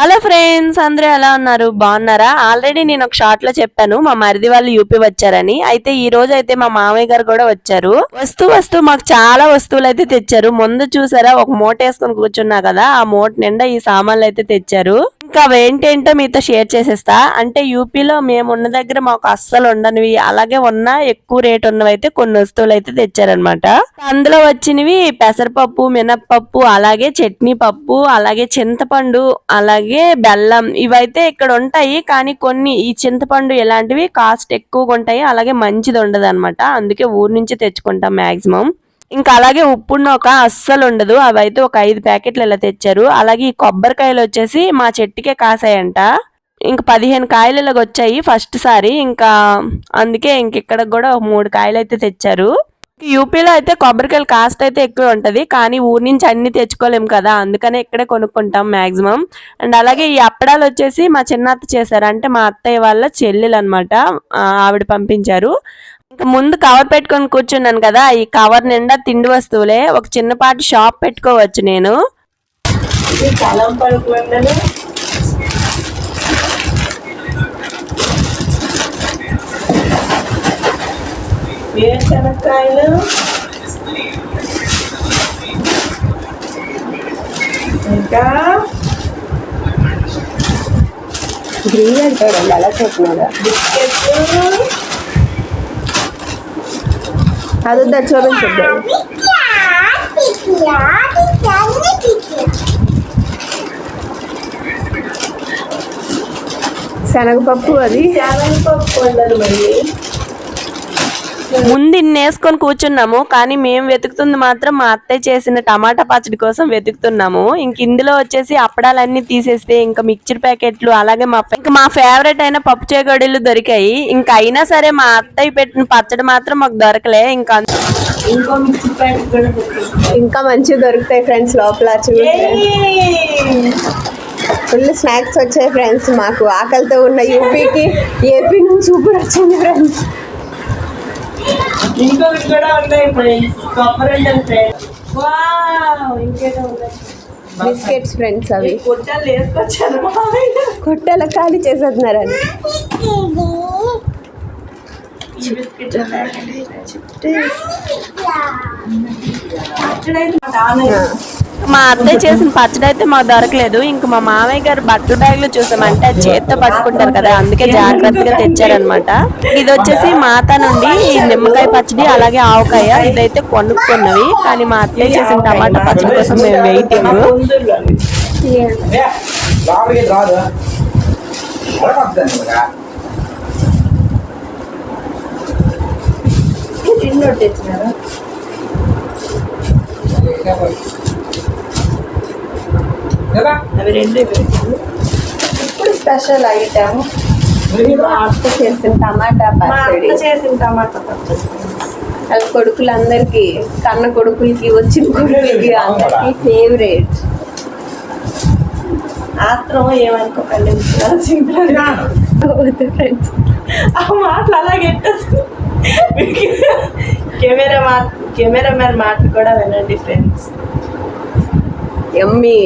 Hello friends అందరూ ఎలా ఉన్నారు? బాగున్నారా? ఆల్రెడీ నేను ఒక షార్ట్లో చెప్పాను మా మరిది వాళ్ళు యూపీ వచ్చారని. అయితే ఈ రోజు అయితే మా మామయ్య గారు కూడా వచ్చారు. వస్తూ వస్తూ మాకు చాలా వస్తువులు అయితే తెచ్చారు. ముందు చూసారా ఒక మూట వేసుకొని కూర్చున్నా కదా ఆ మూట నిండా ఈ సామాన్లు అయితే తెచ్చారు. ఇంకా అవేంటేంటో మీతో షేర్ చేసేస్తా. అంటే యూపీలో మేము ఉన్న దగ్గర మాకు అస్సలు ఉండనివి అలాగే ఉన్న ఎక్కువ రేట్ ఉన్నవి అయితే కొన్ని వస్తువులు అయితే తెచ్చారనమాట అందులో వచ్చినవి పెసరపప్పు మినప్పప్పు అలాగే చట్నీ పప్పు అలాగే చింతపండు అలాగే బెల్లం ఇవైతే ఇక్కడ ఉంటాయి. కానీ కొన్ని ఈ చింతపండు ఇలాంటివి కాస్ట్ ఎక్కువగా ఉంటాయి అలాగే మంచిది ఉండదు అనమాట అందుకే ఊరు నుంచి తెచ్చుకుంటాం మాక్సిమం. ఇంకా అలాగే ఉప్పు ఒక అస్సలు ఉండదు. అవైతే ఒక ఐదు ప్యాకెట్లు ఇలా తెచ్చారు. అలాగే ఈ కొబ్బరికాయలు వచ్చేసి మా చెట్టుకే కాసాయంట. ఇంక పదిహేను కాయలు ఇలాగ వచ్చాయి ఫస్ట్ సారి. ఇంకా అందుకే ఇంక ఇక్కడ కూడా ఒక మూడు కాయలు అయితే తెచ్చారు. యూపీలో అయితే కొబ్బరికాయలు కాస్ట్ అయితే ఎక్కువ ఉంటుంది. కానీ ఊరి నుంచి అన్ని తెచ్చుకోలేము కదా. అందుకనే ఇక్కడే కొనుక్కుంటాం మ్యాక్సిమం అండ్ అలాగే ఈ అప్పడాలు వచ్చేసి మా చిన్నత్త చేశారు. అంటే మా అత్తయ్య వాళ్ళ చెల్లెలు అనమాట ఆవిడ పంపించారు. ముందు కవర్ పెట్టుకొని కూర్చున్నాను కదా ఈ కవర్ నిండా తిండి వస్తువులే. ఒక చిన్నపాటి షాప్ పెట్టుకోవచ్చు నేను. వేరుశనక్కాయలు. ఇంకా గ్రీన్ అంటాడండి అలా చెప్పినాడు అది వద్దా చూపించద్దు శనగపప్పు అది శనగపప్పు వండలు మళ్ళీ ముందు ఇన్ని వేసుకొని కూర్చున్నాము కానీ మేము వెతుకుతుంది మాత్రం మా అత్తయ్య చేసిన టమాటా పచ్చడి కోసం వెతుకుతున్నాము. ఇంక ఇందులో వచ్చేసి అప్పడాలన్నీ తీసేస్తే ఇంకా మిక్చర్ ప్యాకెట్లు అలాగే మా ఇంకా మా ఫేవరెట్ అయిన పప్పు చేగోడీలు దొరికాయి. ఇంకా అయినా సరే మా అత్తయ్య పెట్టిన పచ్చడి మాత్రం మాకు దొరకలే. ఇంకా ప్యాకెట్ ఇంకా మంచిగా దొరుకుతాయి ఫ్రెండ్స్ లోపల ఫుల్ స్నాక్స్ వచ్చాయి ఫ్రెండ్స్ మాకు. ఆకలితో ఉన్న యూపీకి ఏపీ నుంచి ఊపిరి వచ్చింది ఫ్రెండ్స్. ఇంకొకటి కూడా ఉన్నాయి ఫ్రెండ్స్ కొబ్బరి ఫ్రెండ్స్ వావ్ ఇంకేదో ఉన్నాయి బిస్కెట్స్ ఫ్రెండ్స్ అవి కొట్టెల ఖాళీ చేసేస్తున్నారని ఈ బిస్కెట్ పచ్చడైతే చాలా మా అత్తయ్య చేసిన పచ్చడి అయితే మాకు దొరకలేదు. ఇంక మా మామయ్య గారు బట్టల బ్యాగ్లో చూసామంటే అది చేత్తో పట్టుకుంటారు కదా అందుకే జాగ్రత్తగా తెచ్చారనమాట ఇది వచ్చేసి మాత నుండి నిమ్మకాయ పచ్చడి అలాగే ఆవకాయ ఇదైతే కొనుక్కున్నవి. కానీ మా అత్తయ్య చేసిన టమాటా పచ్చడి కోసం మేము వెయిటింగ్. తెచ్చినారా? అవి రెండు. ఇప్పుడు స్పెషల్ ఐటమ్ మా అత్త చేసిన టమాటా మా పచ్చడి. చేసిన టమాటా పచ్చడి. అది కొడుకులందరికి కన్న కొడుకులకి వచ్చిన కొడుకులకి అందరికి ఫేవరెట్ ఆత్రం ఏమనుకోకండి ఫ్రెండ్స్ ఆ మాటలు అలాగే కెమెరా మాట కెమెరా మ్యాన్ మాటలు కూడా వినండి ఫ్రెండ్స్ ఎమ్మి.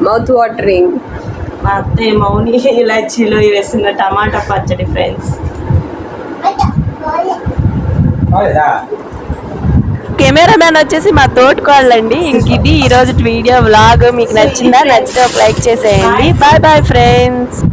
మౌత్ వాటరింగ్ మా అత్తయ్య మౌని ఇలాచీలో వేసిన టమాటా పచ్చడి ఫ్రెండ్స్ కెమెరామ్యాన్ వచ్చేసి మా తోటికోళ్ళండి ఇంక ఇది ఈ రోజు వీడియో వ్లాగ్. మీకు నచ్చిందా? నచ్చితే ఒక లైక్ చేసేయండి. Bye bye friends